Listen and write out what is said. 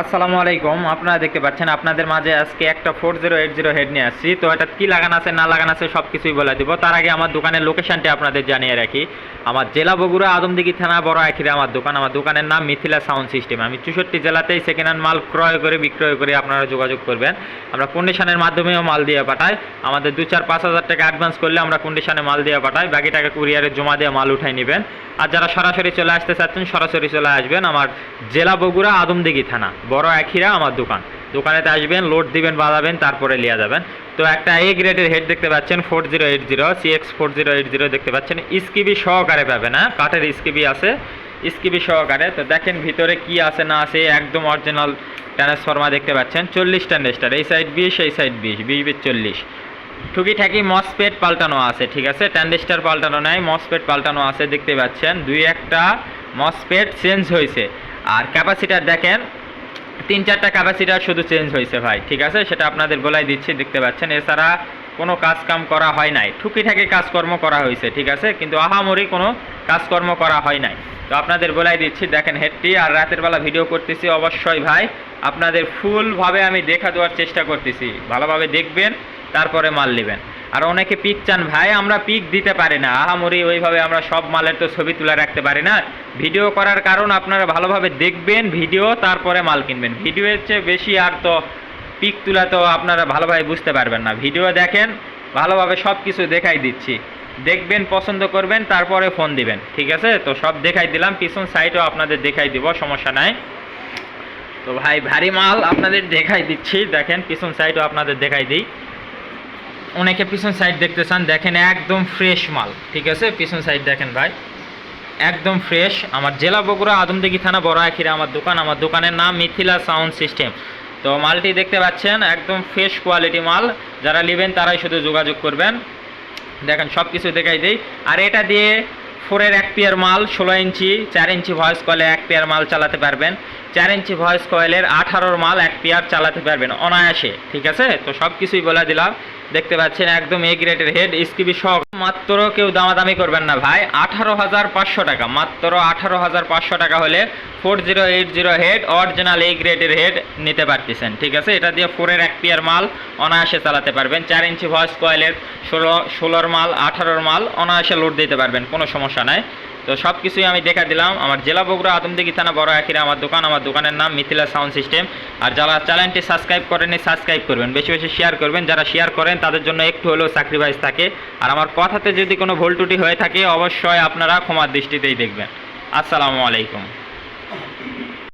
আসসালামু আলাইকুম, আপনারা দেখতে পাচ্ছেন, আপনাদের মাঝে আজকে একটা four zero eight zero head নিয়ে আসছি। তো এটা কী লাগানো আছে, না লাগানো আছে সব কিছুই বলে দিব। তার আগে আমার দোকানের লোকেশনটি আপনাদের জানিয়ে রাখি। আমার জেলা বগুড়া আদমদিঘি থানা, বড় আখিরে আমার দোকান। আমার দোকানের নাম মিথিলা সাউন্ড সিস্টেম। আমি চৌষট্টি জেলাতেই সেকেন্ড হ্যান্ড মাল ক্রয় করে, বিক্রয় করে আপনারা যোগাযোগ করবেন। আমরা কন্ডিশনের মাধ্যমেও মাল দিয়ে পাঠাই। আমাদের দু চার পাঁচ হাজার টাকা অ্যাডভান্স করলে আমরা কন্ডিশনে মাল দিয়ে পাঠাই। বাকি টাকা কুরিয়ারে জমা দিয়ে মাল উঠাই নেবেন। আর যারা সরাসরি চলে আসতে চাচ্ছেন, সরাসরি চলে আসবেন আমার জেলা বগুড়া আদমদিঘি থানা। বড় আখিরা আমার দোকান। দোকানেতে আসবেন, লোড দিবেন, বাঁধাবেন, তারপরে নিয়ে যাবেন। তো একটা এ গ্রেডের হেড দেখতে পাচ্ছেন four zero eight zero CX four zero eight zero দেখতে পাচ্ছেন। ইস্কিবি সহকারে পাবেন হ্যাঁ? কাঠের ইস্কিবি আছে ইস্কিবি সহকারে। তো দেখেন ভিতরে কি আছে না আছে, একদম অরিজিনাল ট্রান্সফর্মার দেখতে পাচ্ছেন, চল্লিশ ট্যান্ডেস্টার এই সাইড বিশ, এই সাইড বিশ বিশ বিশ চল্লিশ। টুকিটাকি মসপেট পাল্টানো আছে, ঠিক আছে? ট্যান্ডেস্টার পাল্টানো নাই মসপেট পাল্টানো আছে, দেখতে পাচ্ছেন। দুই একটা মসপেট চেঞ্জ হয়েছে। আর ক্যাপাসিটার দেখেন, তিন চারটা ক্যাপাসিটার শুধু চেঞ্জ হয়েছে ভাই, ঠিক আছে? সেটা আপনাদের বলাই দিচ্ছি, দেখতে পাচ্ছেন। এছাড়া কোনো কাজ কাম করা হয় নাই। টুকিটাকি কাজকর্ম করা হয়েছে, ঠিক আছে? কিন্তু আহামরি কোনো কাজকর্ম করা হয় নাই। তো আপনাদের বলাই দিচ্ছি, দেখেন হেডটি। আর রাতের বেলা ভিডিও করতেছি অবশ্যই ভাই। আপনাদের ফুলভাবে আমি দেখা দেওয়ার চেষ্টা করতেছি। ভালোভাবে দেখবেন। তারপরে মাল নেবেন। আর অনেকে পিক চান, ভাই, আমরা পিক দিতে পারি না। আহামরি ওইভাবে আমরা সব মালের তো ছবি তুলে রাখতে পারি না। ভিডিও করার কারণ আপনারা ভালোভাবে দেখবেন, ভিডিও, তারপরে মাল কিনবেন। ভিডিওর চেয়ে বেশি আর তো পিক তুলা তো আপনারা ভালোভাবে বুঝতে পারবেন না। ভিডিও দেখেন, ভালোভাবে সব কিছু দেখাই দিচ্ছি। দেখবেন, পছন্দ করবেন, তারপরে ফোন দিবেন। ঠিক আছে? তো সব দেখাই দিলাম। পিছন সাইডও আপনাদের দেখাই দিব, সমস্যা নাই। তো ভাই, ভারী মাল আপনাদের দেখাই দিচ্ছি। দেখেন, পিছন সাইডও আপনাদের দেখাই দিই। অনেকে পিছন সাইড দেখতে চান, দেখেন একদম ফ্রেশ মাল, ঠিক আছে? পিছন সাইড দেখেন ভাই, একদম ফ্রেশ আমার জেলা বগুড়া আদমদিঘি থানা বড় আখিরে আমার দোকান, আমার দোকানের নাম মিথিলা সাউন্ড সিস্টেম। তো মালটি দেখতে পাচ্ছেন, একদম ফ্রেশ কোয়ালিটি মাল, যারা নেবেন তারাই শুধু যোগাযোগ করবেন। দেখেন সব কিছু দেখাই দিই। আর এটা দিয়ে ফোরের এক পেয়ার মাল, ষোলো ইঞ্চি, চার ইঞ্চি ভয়েস কয়েলে এক পেয়ার মাল চালাতে পারবেন। চার ইঞ্চি ভয়েস কয়েলের আঠারোর মাল এক পেয়ার চালাতে পারবেন অনায়াসে, ঠিক আছে? তো সব কিছুই বলে দিলাম। দেখতে পাচ্ছেন একদম এ গ্রেডের হেড স্কিবি সহ মাত্র কেউ দামাদামি করবেন না ভাই। আঠারো হাজার পাঁচশো টাকা। মাত্র আঠারো হাজার পাঁচশো টাকা হলে four zero eight zero head original এই গ্রেডের হেড নিতে পারতেছেন। ঠিক আছে? এটা দিয়ে ফোরের এক পিয়ার মাল অনায়াসে চালাতে পারবেন। চার ইঞ্চি ভয়েস কয়েলের ষোলো, ষোলোর মাল, আঠারোর মাল অনায়াসে লোড দিতে পারবেন। কোনো সমস্যা নাই। তো সব কিছুই আমি দেখা দিলাম। আমার জেলা বগুড়া আদমদিঘি থানা বড় আখিরে, আমার দোকান, আমার দোকানের নাম মিথিলা সাউন্ড সিস্টেম। আর যারা চ্যানেলটি সাবস্ক্রাইব করেনি সাবস্ক্রাইব করবেন। বেশি বেশি শেয়ার করবেন। যারা শেয়ার করেন, তাদের জন্য একটু হলেও স্যাক্রিফাইস থাকে। আর আমার কথাতে যদি কোনো ভুল ত্রুটি হয়ে থাকে, অবশ্যই আপনারা ক্ষমার দৃষ্টিতেই দেখবেন। আসসালামু আলাইকুম।